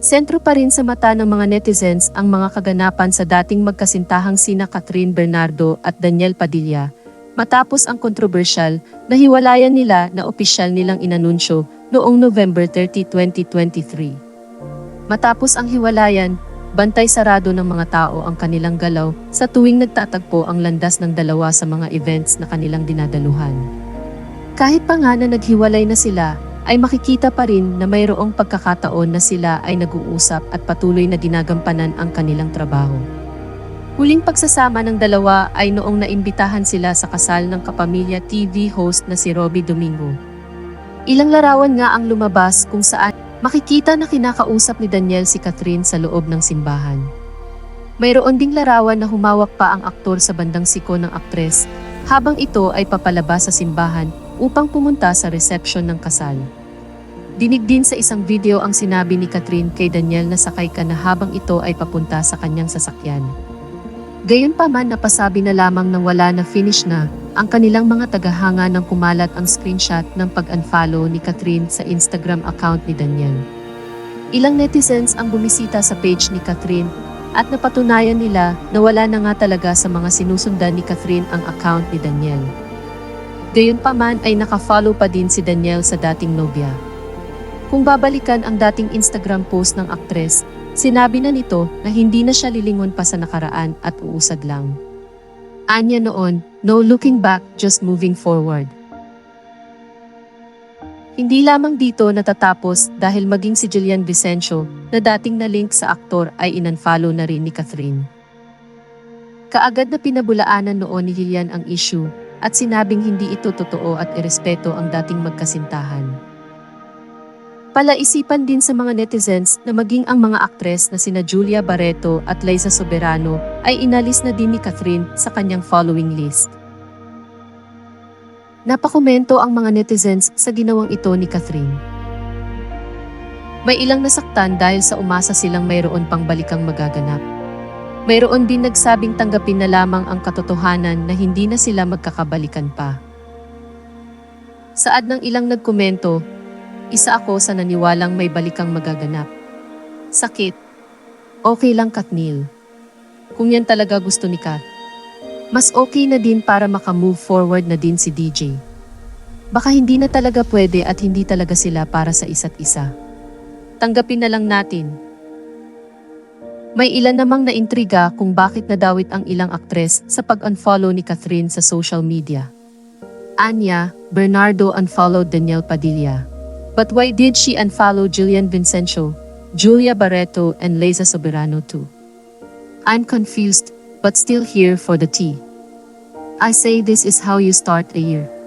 Sentro pa rin sa mata ng mga netizens ang mga kaganapan sa dating magkasintahang sina Catherine Bernardo at Daniel Padilla, matapos ang kontrobersyal na hiwalayan nila na opisyal nilang inanunsyo noong November 30, 2023. Matapos ang hiwalayan, bantay sarado ng mga tao ang kanilang galaw sa tuwing nagtatagpo ang landas ng dalawa sa mga events na kanilang dinadaluhan. Kahit pa nga na naghiwalay na sila, ay makikita pa rin na mayroong pagkakataon na sila ay nag-uusap at patuloy na ginagampanan ang kanilang trabaho. Huling pagsasama ng dalawa ay noong naimbitahan sila sa kasal ng kapamilya TV host na si Robbie Domingo. Ilang larawan nga ang lumabas kung saan makikita na kinakausap ni Daniel si Catherine sa loob ng simbahan. Mayroon ding larawan na humawak pa ang aktor sa bandang siko ng aktres habang ito ay papalabas sa simbahan upang pumunta sa reception ng kasal. Dinig din sa isang video ang sinabi ni Catherine kay Daniel na sakay ka na habang ito ay papunta sa kanyang sasakyan. Gayunpaman napasabi na lamang nang wala na finish na ang kanilang mga tagahanga nang kumalat ang screenshot ng pag-unfollow ni Catherine sa Instagram account ni Daniel. Ilang netizens ang bumisita sa page ni Catherine at napatunayan nila na wala na nga talaga sa mga sinusundan ni Catherine ang account ni Daniel. Gayunpaman ay nakafollow pa din si Daniel sa dating nobya. Kung babalikan ang dating Instagram post ng aktres, sinabi na nito na hindi na siya lilingon pa sa nakaraan at uusad lang. Anya noon, no looking back, just moving forward. Hindi lamang dito natatapos dahil maging si Julian Vicencio na dating na-link sa aktor ay inunfollow na rin ni Catherine. Kaagad na pinabulaanan noon ni Julian ang issue at sinabing hindi ito totoo at irespeto ang dating magkasintahan. Palaisipan din sa mga netizens na maging ang mga aktres na sina Julia Barreto at Liza Soberano ay inalis na din ni Catherine sa kanyang following list. Napakomento ang mga netizens sa ginawang ito ni Catherine. May ilang nasaktan dahil sa umasa silang mayroon pang balikang magaganap. Mayroon din nagsabing tanggapin na lamang ang katotohanan na hindi na sila magkakabalikan pa. Saad ng ilang nagkomento, isa ako sa naniwalang may balikang magaganap. Sakit. Okay lang Katnil. Kung yan talaga gusto ni Kat. Mas okay na din para makamove forward na din si DJ. Baka hindi na talaga pwede at hindi talaga sila para sa isa't isa. Tanggapin na lang natin. May ilan namang naintriga kung bakit nadawit ang ilang aktres sa pag-unfollow ni Catherine sa social media. Anya, Bernardo unfollowed Daniel Padilla. But why did she unfollow Julian Vincencio, Julia Barreto, and Liza Soberano too? I'm confused, but still here for the tea. I say this is how you start a year.